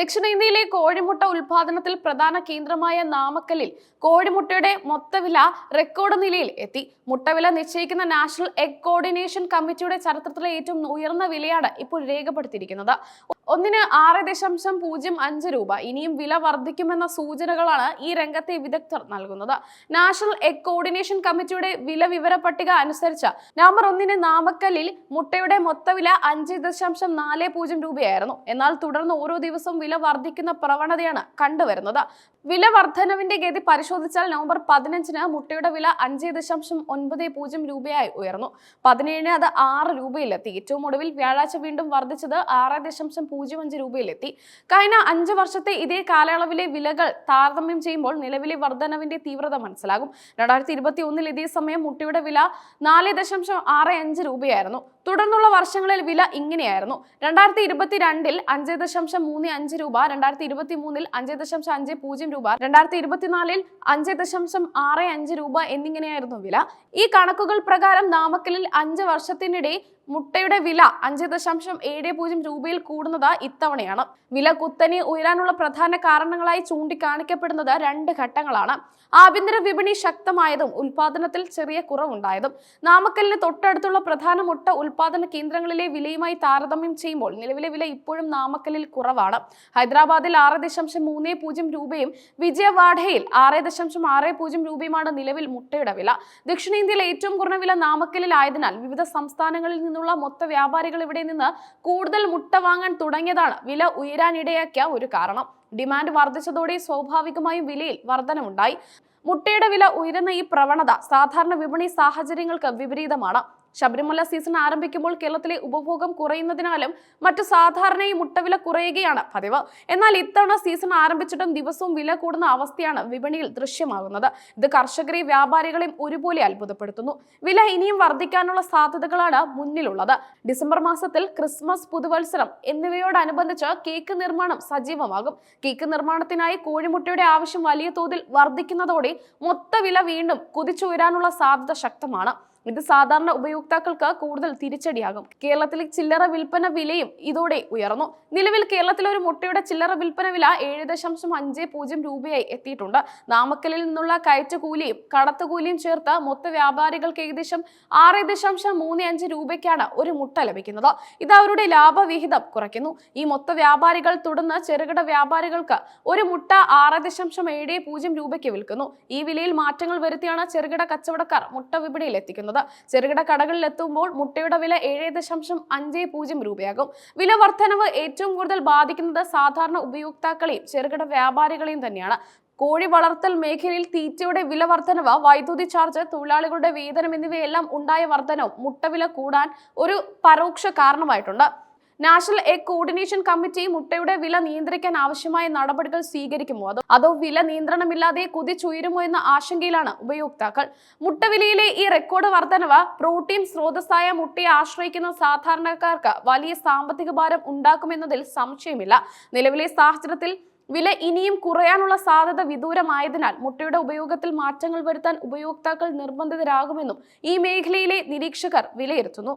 ദക്ഷിണേന്ത്യയിലെ കോഴിമുട്ട ഉൽപാദനത്തിൽ പ്രധാന കേന്ദ്രമായ നാമക്കലിൽ കോഴിമുട്ടയുടെ മൊത്തവില റെക്കോർഡ് നിലയിൽ എത്തി. മുട്ടവില നിശ്ചയിക്കുന്ന നാഷണൽ എഗ് കോർഡിനേഷൻ കമ്മിറ്റിയുടെ ചരിത്രത്തിലെ ഏറ്റവും ഉയർന്ന വിലയാണ് ഇപ്പോൾ രേഖപ്പെടുത്തിയിരിക്കുന്നത്. ഒന്നിന് ആറ് ദശാംശം പൂജ്യം അഞ്ച് രൂപ. ഇനിയും വില വർദ്ധിക്കുമെന്ന സൂചനകളാണ് ഈ രംഗത്തെ വിദഗ്ധർ നൽകുന്നത്. നാഷണൽ എഗ് കോർഡിനേഷൻ കമ്മിറ്റിയുടെ വില വിവര പട്ടിക അനുസരിച്ച് നവംബർ ഒന്നിന് നാമക്കല്ലിൽ മുട്ടയുടെ മൊത്തവില അഞ്ച് ദശാംശം നാല് പൂജ്യം രൂപയായിരുന്നു. എന്നാൽ തുടർന്ന് ഓരോ ദിവസവും വില വർദ്ധിക്കുന്ന പ്രവണതയാണ് കണ്ടുവരുന്നത്. വില വർധനവിന്റെ ഗതി പരിശോധിച്ചാൽ നവംബർ പതിനഞ്ചിന് മുട്ടയുടെ വില അഞ്ച് ദശാംശം ഒൻപത് പൂജ്യം രൂപയായി ഉയർന്നു. പതിനേഴിന് അത് ആറ് രൂപയിലെത്തി. ഏറ്റവും ഒടുവിൽ വ്യാഴാഴ്ച വീണ്ടും വർദ്ധിച്ചത് ആറ് ദശാംശം പൂജ്യം അഞ്ച് രൂപയിലെത്തി. കഴിഞ്ഞ അഞ്ച് വർഷത്തെ ഇതേ കാലയളവിലെ വിലകൾ താരതമ്യം ചെയ്യുമ്പോൾ നിലവിലെ വർധനവിന്റെ തീവ്രത മനസ്സിലാകും. രണ്ടായിരത്തി ഇരുപത്തി ഒന്നിൽ ഇതേ സമയം മുട്ടയുടെ വില നാല് ദശാംശം ആറ് അഞ്ച് രൂപയായിരുന്നു. തുടർന്നുള്ള വർഷങ്ങളിൽ വില ഇങ്ങനെയായിരുന്നു. രണ്ടായിരത്തി ഇരുപത്തി രണ്ടിൽ അഞ്ച് ദശാംശം മൂന്ന് അഞ്ച് രൂപ രണ്ടായിരത്തി ഇരുപത്തി മൂന്നിൽ അഞ്ച് ദശാംശം അഞ്ച് പൂജ്യം രൂപ രണ്ടായിരത്തി ഇരുപത്തിനാലിൽ അഞ്ച് ദശാംശം ആറ് അഞ്ച് രൂപ എന്നിങ്ങനെയായിരുന്നു വില. ഈ കണക്കുകൾ പ്രകാരം നാമക്കലിൽ അഞ്ച് വർഷത്തിനിടെ മുട്ടയുടെ വില അഞ്ച് ദശാംശം ഏഴ് പൂജ്യം രൂപയിൽ കൂടുന്നത് ഇത്തവണയാണ്. വില കുത്തനെ ഉയരാനുള്ള പ്രധാന കാരണങ്ങളായി ചൂണ്ടിക്കാണിക്കപ്പെടുന്നത് രണ്ട് ഘട്ടങ്ങളാണ്. ആഭ്യന്തര വിപണി ശക്തമായതും ഉൽപാദനത്തിൽ ചെറിയ കുറവുണ്ടായതും. നാമക്കലിന് തൊട്ടടുത്തുള്ള പ്രധാന മുട്ട ഉൽപാദന കേന്ദ്രങ്ങളിലെ വിലയുമായി താരതമ്യം ചെയ്യുമ്പോൾ നിലവിലെ വില ഇപ്പോഴും നാമക്കലിൽ കുറവാണ്. ഹൈദരാബാദിൽ ആറ് ദശാംശം മൂന്ന് പൂജ്യം രൂപയും വിജയവാഡയിൽ ആറ് ദശാംശം ആറ് പൂജ്യം രൂപയുമാണ് നിലവിൽ മുട്ടയുടെ വില. ദക്ഷിണേന്ത്യയിലെ ഏറ്റവും കുറഞ്ഞ വില നാമക്കലിലായതിനാൽ വിവിധ സംസ്ഥാനങ്ങളിൽ നിന്നുള്ള മൊത്ത വ്യാപാരികൾ ഇവിടെ നിന്ന് കൂടുതൽ മുട്ട വാങ്ങാൻ തുടങ്ങിയതാണ് വില ഉയരാനിടയാക്കിയ ഒരു കാരണം. ഡിമാൻഡ് വർദ്ധിച്ചതോടെ സ്വാഭാവികമായും വിലയിൽ വർധനമുണ്ടായി. മുട്ടയുടെ വില ഉയരുന്ന ഈ പ്രവണത സാധാരണ വിപണി സാഹചര്യങ്ങൾക്ക് വിപരീതമാണ്. ശബരിമല സീസൺ ആരംഭിക്കുമ്പോൾ കേരളത്തിലെ ഉപഭോഗം കുറയുന്നതിനാലും മറ്റു സാധാരണ ഈ മുട്ടവില കുറയുകയാണ് പതിവ്. എന്നാൽ ഇത്തവണ സീസൺ ആരംഭിച്ചിട്ടും ദിവസവും വില കൂടുന്ന അവസ്ഥയാണ് വിപണിയിൽ ദൃശ്യമാകുന്നത്. ഇത് കർഷകരെയും വ്യാപാരികളെയും ഒരുപോലെ അത്ഭുതപ്പെടുത്തുന്നു. വില ഇനിയും വർദ്ധിക്കാനുള്ള സാധ്യതകളാണ് മുന്നിലുള്ളത്. ഡിസംബർ മാസത്തിൽ ക്രിസ്മസ് പുതുവത്സരം എന്നിവയോടനുബന്ധിച്ച് കേക്ക് നിർമ്മാണം സജീവമാകും. കേക്ക് നിർമ്മാണത്തിനായി കോഴിമുട്ടയുടെ ആവശ്യം വലിയ തോതിൽ വർദ്ധിക്കുന്നതോടെ മൊത്തവില വീണ്ടും കുതിച്ചുയരാനുള്ള സാധ്യത ശക്തമാണ്. ഇത് സാധാരണ ഉപയോക്താക്കൾക്ക് കൂടുതൽ തിരിച്ചടിയാകും. കേരളത്തിലെ ചില്ലറ വിൽപ്പന വിലയും ഇതോടെ ഉയർന്നു. നിലവിൽ കേരളത്തിലെ ഒരു മുട്ടയുടെ ചില്ലറ വിൽപ്പന വില ഏഴ് ദശാംശം അഞ്ച് പൂജ്യം രൂപയായി എത്തിയിട്ടുണ്ട്. നാമക്കലിൽ നിന്നുള്ള കയറ്റുകൂലിയും കടത്തുകൂലിയും ചേർത്ത് മൊത്ത വ്യാപാരികൾക്ക് ഏകദേശം ആറ് ദശാംശം മൂന്ന് അഞ്ച് രൂപയ്ക്കാണ് ഒരു മുട്ട ലഭിക്കുന്നത്. ഇത് അവരുടെ ലാഭവിഹിതം കുറയ്ക്കുന്നു. ഈ മൊത്ത വ്യാപാരികൾ തുടർന്ന് ചെറുകിട വ്യാപാരികൾക്ക് ഒരു മുട്ട ആറ് ദശാംശം ഏഴ് പൂജ്യം രൂപയ്ക്ക് വിൽക്കുന്നു. ഈ വിലയിൽ മാറ്റങ്ങൾ വരുത്തിയാണ് ചെറുകിട കച്ചവടക്കാർ മുട്ട വിപണിയിൽ എത്തിക്കുന്നത്. ചെറുകിട കടകളിൽ എത്തുമ്പോൾ മുട്ടയുടെ വില ഏഴ് ദശാംശം അഞ്ച് പൂജ്യം രൂപയാകും. വില വർധനവ് ഏറ്റവും കൂടുതൽ ബാധിക്കുന്നത് സാധാരണ ഉപയോക്താക്കളെയും ചെറുകിട വ്യാപാരികളെയും തന്നെയാണ്. കോഴി വളർത്തൽ മേഖലയിൽ തീറ്റയുടെ വില വർധനവ് വൈദ്യുതി ചാർജ് തൊഴിലാളികളുടെ വേതനം എന്നിവയെല്ലാം ഉണ്ടായ വർധനവും മുട്ടവില കൂടാൻ ഒരു പരോക്ഷ കാരണമായിട്ടുണ്ട്. നാഷണൽ എഗ് കോർഡിനേഷൻ കമ്മിറ്റി മുട്ടയുടെ വില നിയന്ത്രിക്കാൻ ആവശ്യമായ നടപടികൾ സ്വീകരിക്കുമോ? അതോ അതോ വില നിയന്ത്രണമില്ലാതെ കുതിച്ചുയരുമോ എന്ന ആശങ്കയിലാണ് ഉപയോക്താക്കൾ. മുട്ടവിലയിലെ ഈ റെക്കോർഡ് വർധനവ് പ്രോട്ടീൻ സ്രോതസ്സായ മുട്ടയെ ആശ്രയിക്കുന്ന സാധാരണക്കാർക്ക് വലിയ സാമ്പത്തിക ഭാരം ഉണ്ടാക്കുമെന്നതിൽ സംശയമില്ല. നിലവിലെ സാഹചര്യത്തിൽ വില ഇനിയും കുറയാനുള്ള സാധ്യത വിദൂരമായതിനാൽ മുട്ടയുടെ ഉപയോഗത്തിൽ മാറ്റങ്ങൾ വരുത്താൻ ഉപയോക്താക്കൾ നിർബന്ധിതരാകുമെന്നും ഈ മേഖലയിലെ നിരീക്ഷകർ വിലയിരുത്തുന്നു.